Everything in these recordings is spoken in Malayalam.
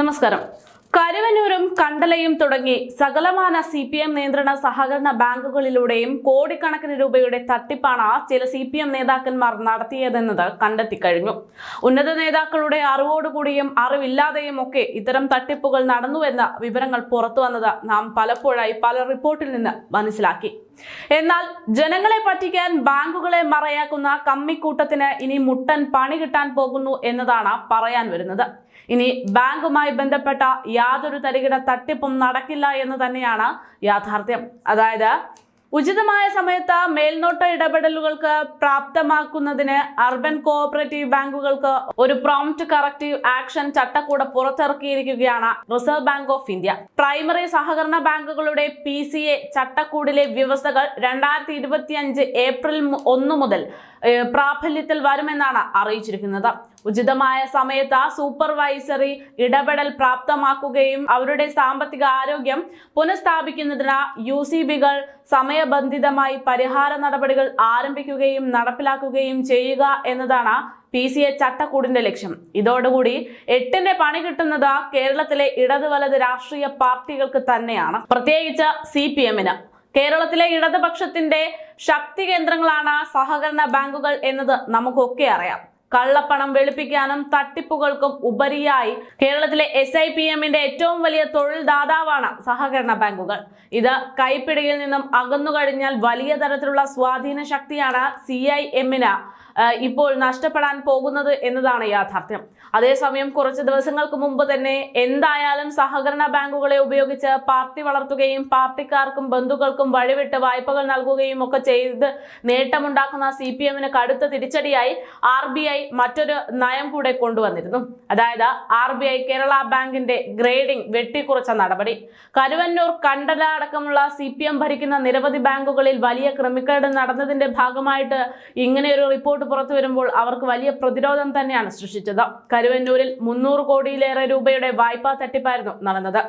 നമസ്കാരം. കരുവനൂരും കണ്ടലയും തുടങ്ങി സകലമാന സി പി എം നിയന്ത്രണ സഹകരണ ബാങ്കുകളിലൂടെയും കോടിക്കണക്കിന് രൂപയുടെ തട്ടിപ്പാണ് ചില സി പി എം നേതാക്കന്മാർ നടത്തിയതെന്നത് കണ്ടെത്തിക്കഴിഞ്ഞു. ഉന്നത നേതാക്കളുടെ അറിവോടുകൂടിയും അറിവില്ലാതെയും ഒക്കെ ഇത്തരം തട്ടിപ്പുകൾ നടന്നുവെന്ന വിവരങ്ങൾ പുറത്തുവന്നത് നാം പലപ്പോഴായി പല റിപ്പോർട്ടിൽ നിന്ന് മനസ്സിലാക്കി. എന്നാൽ ജനങ്ങളെ പറ്റിക്കാൻ ബാങ്കുകളെ മറയാക്കുന്ന കമ്മിക്കൂട്ടത്തിന് ഇനി മുട്ടൻ പണി കിട്ടാൻ പോകുന്നു എന്നതാണ് പറയാൻ വരുന്നത്. ഇനി ബാങ്കുമായി ബന്ധപ്പെട്ട യാതൊരു തരികിട തട്ടിപ്പും നടക്കില്ല എന്ന് തന്നെയാണ് യാഥാർത്ഥ്യം. അതായത് ഉചിതമായ സമയത്ത് മേൽനോട്ട ഇടപെടലുകൾക്ക് പ്രാപ്തമാക്കുന്നതിന് അർബൻ കോഓപ്പറേറ്റീവ് ബാങ്കുകൾക്ക് ഒരു പ്രോംപ്റ്റ് കറക്റ്റീവ് ആക്ഷൻ ചട്ടക്കൂട് പുറത്തിറക്കിയിരിക്കുകയാണ് reserve bank of India. Primary സഹകരണ ബാങ്കുകളുടെ പി സി എ ചട്ടക്കൂടിലെ വ്യവസ്ഥകൾ രണ്ടായിരത്തി ഇരുപത്തിയഞ്ച് ഏപ്രിൽ ഒന്ന് മുതൽ പ്രാബല്യത്തിൽ വരുമെന്നാണ് അറിയിച്ചിരിക്കുന്നത്. ഉചിതമായ സമയത്ത് ആ സൂപ്പർവൈസറി ഇടപെടൽ പ്രാപ്തമാക്കുകയും അവരുടെ സാമ്പത്തിക ആരോഗ്യം പുനഃസ്ഥാപിക്കുന്നതിന് യു സി ബികൾ സമയബന്ധിതമായി പരിഹാര നടപടികൾ ആരംഭിക്കുകയും നടപ്പിലാക്കുകയും ചെയ്യുക എന്നതാണ് പി സി എ ചട്ടക്കൂടിന്റെ ലക്ഷ്യം. ഇതോടുകൂടി എട്ടിന്റെ പണി കിട്ടുന്നത് കേരളത്തിലെ ഇടത് വലത് രാഷ്ട്രീയ പാർട്ടികൾക്ക് തന്നെയാണ്. പ്രത്യേകിച്ച് സി പി എമ്മിന്. കേരളത്തിലെ ഇടതുപക്ഷത്തിന്റെ ശക്തി കേന്ദ്രങ്ങളാണ് സഹകരണ ബാങ്കുകൾ എന്നത് നമുക്കൊക്കെ അറിയാം. കള്ളപ്പണം വെളുപ്പിക്കാനും തട്ടിപ്പുകൾക്കും ഉപരിയായി കേരളത്തിലെ എസ് ഐ പി എമ്മിന്റെ ഏറ്റവും വലിയ തൊഴിൽ ദാതാവാണ് സഹകരണ ബാങ്കുകൾ. ഇത് കൈപ്പിടിയിൽ നിന്നും അകന്നു കഴിഞ്ഞാൽ വലിയ തരത്തിലുള്ള സ്വാധീന ശക്തിയാണ് സി ഐ എമ്മിന് ഇപ്പോൾ നഷ്ടപ്പെടാൻ പോകുന്നത് എന്നതാണ് യാഥാർത്ഥ്യം. അതേസമയം കുറച്ച് ദിവസങ്ങൾക്ക് മുമ്പ് തന്നെ എന്തായാലും സഹകരണ ബാങ്കുകളെ ഉപയോഗിച്ച് പാർട്ടി വളർത്തുകയും പാർട്ടിക്കാർക്കും ബന്ധുക്കൾക്കും വഴിവിട്ട് വായ്പകൾ നൽകുകയും ഒക്കെ ചെയ്ത് നേട്ടമുണ്ടാക്കുന്ന സി പി എമ്മിന് കടുത്ത തിരിച്ചടിയായി. ആർ ബി ഐ മറ്റൊരു നയം കൂടെ കൊണ്ടുവന്നിരുന്നു. അതായത് ആർ ബി ഐ കേരള ബാങ്കിന്റെ ഗ്രേഡിംഗ് വെട്ടിക്കുറച്ച നടപടി. കരുവന്നൂർ കണ്ടല അടക്കമുള്ള സി പി എം ഭരിക്കുന്ന നിരവധി ബാങ്കുകളിൽ വലിയ ക്രമിക്കേട് നടന്നതിന്റെ ഭാഗമായിട്ട് ഇങ്ങനെ ഒരു റിപ്പോർട്ട് പുറത്തു വരുമ്പോൾ അവർക്ക് വലിയ പ്രതിരോധം തന്നെയാണ് സൃഷ്ടിച്ചത്. കരുവന്നൂരിൽ മുന്നൂറ് കോടിയിലേറെ രൂപയുടെ വായ്പാ തട്ടിപ്പായിരുന്നു നടന്നത്.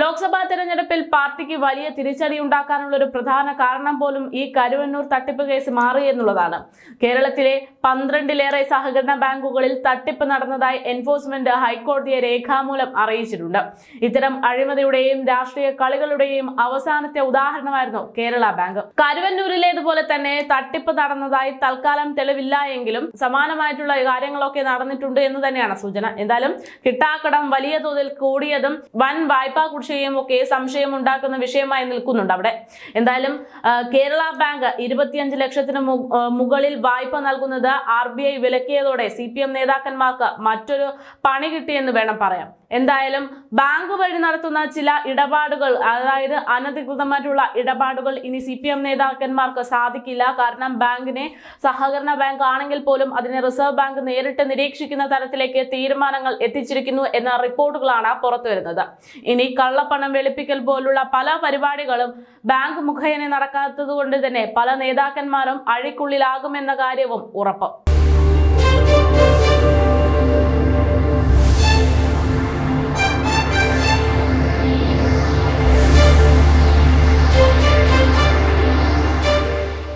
ലോക്സഭാ തെരഞ്ഞെടുപ്പിൽ പാർട്ടിക്ക് വലിയ തിരിച്ചടി ഉണ്ടാക്കാനുള്ള ഒരു പ്രധാന കാരണം പോലും ഈ കരുവന്നൂർ തട്ടിപ്പ് കേസ് മാറി എന്നുള്ളതാണ്. കേരളത്തിലെ പന്ത്രണ്ടിലേറെ സഹകരണ ബാങ്കുകളിൽ തട്ടിപ്പ് നടന്നതായി എൻഫോഴ്സ്മെന്റ് ഹൈക്കോടതിയെ രേഖാമൂലം അറിയിച്ചിട്ടുണ്ട്. ഇത്തരം അഴിമതിയുടെയും രാഷ്ട്രീയ കളികളുടെയും അവസാനത്തെ ഉദാഹരണമായിരുന്നു കേരള ബാങ്ക്. കരുവന്നൂരിലേതുപോലെ തന്നെ തട്ടിപ്പ് നടന്നതായി തൽക്കാലം തെളിവില്ല എങ്കിലും സമാനമായിട്ടുള്ള കാര്യങ്ങളൊക്കെ നടന്നിട്ടുണ്ട് എന്ന് തന്നെയാണ് സൂചന. എന്തായാലും കിട്ടാക്കടം വലിയ തോതിൽ കൂടിയതും വൻ വായ്പാ കുടിശ്ശികയും ഒക്കെ സംശയം ഉണ്ടാക്കുന്ന വിഷയമായി നിൽക്കുന്നുണ്ട് അവിടെ. എന്തായാലും കേരള ബാങ്ക് ഇരുപത്തിയഞ്ച് ലക്ഷത്തിന് മുകളിൽ വായ്പ നൽകുന്നത് ആർ ബി ഐ വിലക്കിയതോടെ സി പി എം നേതാക്കന്മാർക്ക് മറ്റൊരു പണി കിട്ടിയെന്ന് വേണം പറയാം എന്തായാലും ബാങ്ക് വഴി നടത്തുന്ന ചില ഇടപാടുകൾ അതായത് അനധികൃതമായിട്ടുള്ള ഇടപാടുകൾ ഇനി സി പി എം നേതാക്കന്മാർക്ക് സാധിക്കില്ല. കാരണം ബാങ്കിനെ സഹകരണ ബാങ്ക് ആണെങ്കിൽ പോലും അതിനെ റിസർവ് ബാങ്ക് നേരിട്ട് നിരീക്ഷിക്കുന്ന തരത്തിലേക്ക് തീരുമാനങ്ങൾ എത്തിച്ചിരിക്കുന്നു എന്ന റിപ്പോർട്ടുകളാണ് പുറത്തുവരുന്നത് ഇനി കള്ളപ്പണം വെളുപ്പിക്കൽ പോലുള്ള പല പരിപാടികളും ബാങ്ക് മുഖേന നടക്കാത്തത് കൊണ്ട് തന്നെ പല നേതാക്കന്മാരും അഴിക്കുള്ളിലാകുമെന്ന കാര്യവും ഉറപ്പ്. Música